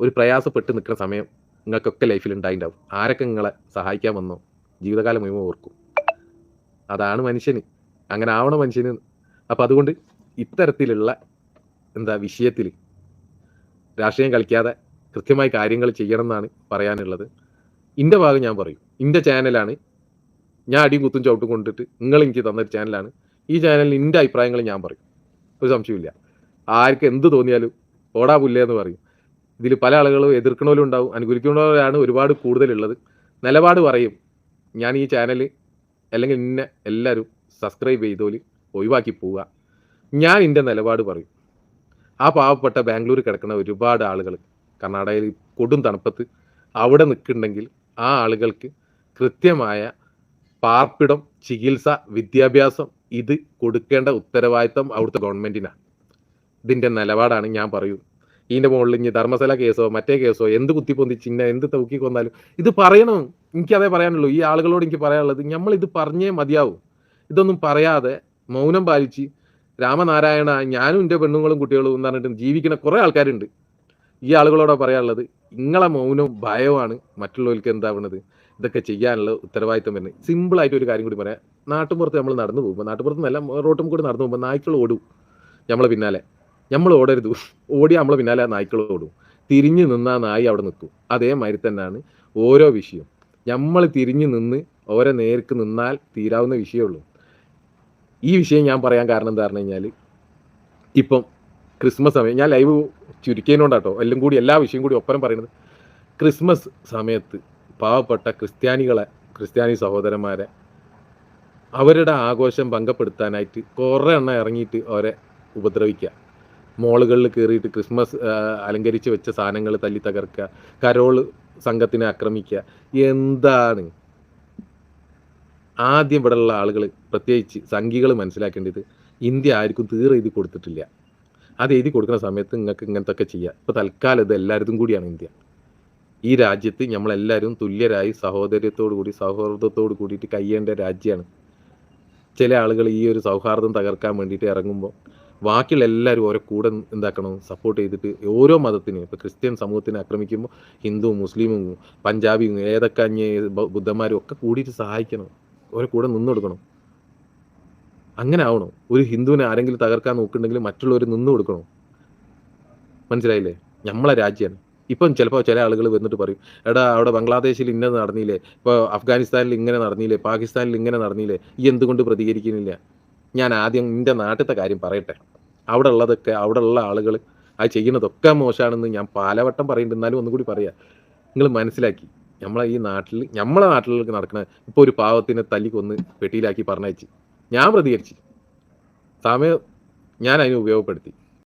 ഒരു പ്രയാസപ്പെട്ട് നിൽക്കുന്ന സമയം നിങ്ങൾക്കൊക്കെ ലൈഫിൽ ഉണ്ടായിട്ടുണ്ടാവും ആരൊക്കെ നിങ്ങളെ സഹായിക്കാൻ വന്നോ? ജീവിതകാലം മുഴുവൻ ഓർക്കും. അതാണ് മനുഷ്യന്. അങ്ങനെ ആവണം മനുഷ്യന്. അപ്പം അതുകൊണ്ട് ഇത്തരത്തിലുള്ള എന്താ വിഷയത്തിൽ രാഷ്ട്രീയം കളിക്കാതെ കൃത്യമായി കാര്യങ്ങൾ ചെയ്യണം എന്നാണ് പറയാനുള്ളത്. ഇന്റെ ഭാഗം ഞാൻ പറയും. ഇന്റെ ചാനലാണ് ഞാൻ അടിയും കുത്തും ചവിട്ടും കൊണ്ടിട്ട് നിങ്ങൾ എനിക്ക് തന്നൊരു ചാനലാണ് ഈ ചാനലിൽ എന്റെ അഭിപ്രായങ്ങൾ ഞാൻ പറയും. ഒരു സംശയമില്ല ആർക്ക് എന്ത് തോന്നിയാലും ഓടാ പുല്ലേ എന്ന് പറയും. ഇതിൽ പല ആളുകളും എതിർക്കണവരും ഉണ്ടാവും അനുകൂലിക്കുന്നവരാണ് ഒരുപാട് കൂടുതലുള്ളത്. നിലപാട് പറയും. ഞാൻ ഈ ചാനൽ അല്ലെങ്കിൽ ഇന്നെ എല്ലാവരും സബ്സ്ക്രൈബ് ചെയ്തോൽ ഒഴിവാക്കി പോവുക. ഞാൻ എന്റെ നിലപാട് പറയും. ആ പാവപ്പെട്ട ബാംഗ്ലൂർ കിടക്കുന്ന ഒരുപാട് ആളുകൾ കർണാടകയിൽ കൊടും തണുപ്പത്ത് അവിടെ നിൽക്കുന്നുണ്ടെങ്കിൽ ആ ആളുകൾക്ക് കൃത്യമായ പാർപ്പിടം ചികിത്സ വിദ്യാഭ്യാസം ഇത് കൊടുക്കേണ്ട ഉത്തരവാദിത്തം അവിടുത്തെ ഗവൺമെന്റിനാണ് ഇതിന്റെ നിലപാടാണ് ഞാൻ പറയൂ. ഇതിന്റെ മുകളിൽ ഇനി ധർമ്മസ്ഥല കേസോ മറ്റേ കേസോ എന്ത് കുത്തിപ്പൊന്തിച്ച് ഇന്ന എന്ത് തൂക്കി കൊന്നാലും ഇത് പറയണം. എനിക്കതേ പറയാനുള്ളൂ. ഈ ആളുകളോട് എനിക്ക് പറയാനുള്ളത് നമ്മൾ ഇത് പറഞ്ഞേ മതിയാവും. ഇതൊന്നും പറയാതെ മൗനം പാലിച്ച് രാമനാരായണ ഞാനും എന്റെ പെണ്ണുങ്ങളും കുട്ടികളും എന്ന് പറഞ്ഞിട്ട് ജീവിക്കുന്ന കുറേ ആൾക്കാരുണ്ട്. ഈ ആളുകളോട് പറയാനുള്ളത് നിങ്ങളെ മൗനവും ഭയവുമാണ്. മറ്റുള്ളവർക്ക് എന്താവുന്നത് ഇതൊക്കെ ചെയ്യാനുള്ള ഉത്തരവാദിത്തം വരുന്നത്. സിമ്പിളായിട്ട് ഒരു കാര്യം കൂടി പറയാം. നാട്ടുമ്പുറത്ത് നമ്മൾ നടന്നു പോകുമ്പോൾ നാട്ടുപുറത്ത് നല്ല റോട്ടും കൂടി നടന്നു പോകുമ്പോൾ നായ്ക്കൾ ഓടും. നമ്മളെ പിന്നാലെ. നമ്മൾ ഓടരുത്. ഓടി നമ്മൾ പിന്നാലെ നായ്ക്കൾ ഓടും. തിരിഞ്ഞു നിന്നാ നായി അവിടെ നിൽക്കും. അതേമാതിരി തന്നെയാണ് ഓരോ വിഷയം. നമ്മൾ തിരിഞ്ഞു നിന്ന് ഓരോ നേർക്ക് നിന്നാൽ തീരാവുന്ന വിഷയമുള്ളൂ. ഈ വിഷയം ഞാൻ പറയാൻ കാരണം എന്താ പറഞ്ഞു കഴിഞ്ഞാൽ ഇപ്പം ക്രിസ്മസ് സമയം ഞാൻ ലൈവ് ചുരുക്കിയതിനോണ്ടാട്ടോ എല്ലാം കൂടി എല്ലാ വിഷയം കൂടി ഒപ്പരം പറയുന്നത് ക്രിസ്മസ് സമയത്ത് പാവപ്പെട്ട ക്രിസ്ത്യാനികളെ ക്രിസ്ത്യാനി സഹോദരന്മാരെ അവരുടെ ആഘോഷം ഭംഗപ്പെടുത്താനായിട്ട് കുറേ എണ്ണം ഇറങ്ങിയിട്ട് അവരെ ഉപദ്രവിക്കുക. മോളുകളിൽ കയറിയിട്ട് ക്രിസ്മസ് അലങ്കരിച്ച് വെച്ച സാധനങ്ങൾ തല്ലി തകർക്കുക കരോൾ സംഘത്തിനെ ആക്രമിക്കുക എന്താണ്? ആദ്യം ഇവിടെയുള്ള ആളുകൾ പ്രത്യേകിച്ച് സംഘികൾ മനസ്സിലാക്കേണ്ടത് ഇന്ത്യ ആർക്കും തീരെ എഴുതി കൊടുത്തിട്ടില്ല. അത് എഴുതി കൊടുക്കുന്ന സമയത്ത് നിങ്ങൾക്ക് ഇങ്ങനത്തെ ഒക്കെ ചെയ്യാം. ഇപ്പോൾ തൽക്കാലം ഇത് എല്ലാവരും കൂടിയാണ് ഇന്ത്യ. ഈ രാജ്യത്ത് നമ്മളെല്ലാവരും തുല്യരായി സഹോദര്യത്തോടു കൂടി സൗഹൃദത്തോട് കൂടിയിട്ട് കഴിയേണ്ട രാജ്യമാണ്. ചില ആളുകൾ ഈ ഒരു സൗഹാർദ്ദം തകർക്കാൻ വേണ്ടിയിട്ട് ഇറങ്ങുമ്പോൾ ബാക്കിയുള്ള എല്ലാവരും ഓരോ കൂടെ എന്താക്കണം സപ്പോർട്ട് ചെയ്തിട്ട് ഓരോ മതത്തിനും ഇപ്പോൾ ക്രിസ്ത്യൻ സമൂഹത്തിനെ ആക്രമിക്കുമ്പോൾ ഹിന്ദു മുസ്ലിമും പഞ്ചാബിയും ഏതൊക്കെ അന്യ ബുദ്ധന്മാരും ഒക്കെ കൂടിയിട്ട് സഹായിക്കണം. ഓരോ കൂടെ നിന്ന് കൊടുക്കണം. അങ്ങനെ ആവണം ഒരു ഹിന്ദുവിനെ ആരെങ്കിലും തകർക്കാൻ നോക്കുന്നുണ്ടെങ്കിൽ മറ്റുള്ളവർ നിന്ന് കൊടുക്കണം. മനസ്സിലായില്ലേ? നമ്മളെ രാജ്യമാണ് ഇപ്പം ചിലപ്പോൾ ചില ആളുകൾ വന്നിട്ട് പറയും എടാ അവിടെ ബംഗ്ലാദേശിൽ ഇന്നത് നടന്നില്ലേ? ഇപ്പോൾ അഫ്ഗാനിസ്ഥാനിൽ ഇങ്ങനെ നടന്നില്ലേ? പാകിസ്ഥാനിൽ ഇങ്ങനെ നടന്നില്ലേ? ഈ എന്തുകൊണ്ട് പ്രതികരിക്കുന്നില്ല? ഞാൻ ആദ്യം എന്റെ നാട്ടിലത്തെ കാര്യം പറയട്ടെ. അവിടെ ഉള്ളതൊക്കെ അവിടെ ഉള്ള ആളുകൾ അത് ചെയ്യുന്നതൊക്കെ മോശമാണെന്ന് ഞാൻ പലവട്ടം പറയുന്നുണ്ട്. എന്നാലും ഒന്നുകൂടി പറയാം. നിങ്ങൾ മനസ്സിലാക്കി. നമ്മളെ ഈ നാട്ടിൽ നമ്മളെ നാട്ടിലേക്ക് നടക്കുന്ന ഇപ്പോൾ ഒരു പാവത്തിനെ തല്ലി കൊന്ന് പെട്ടിയിലാക്കി പറഞ്ഞയച്ച്. ഞാൻ പ്രതികരിച്ചു സമയം ഞാൻ അതിനെ ഉപയോഗപ്പെടുത്തി.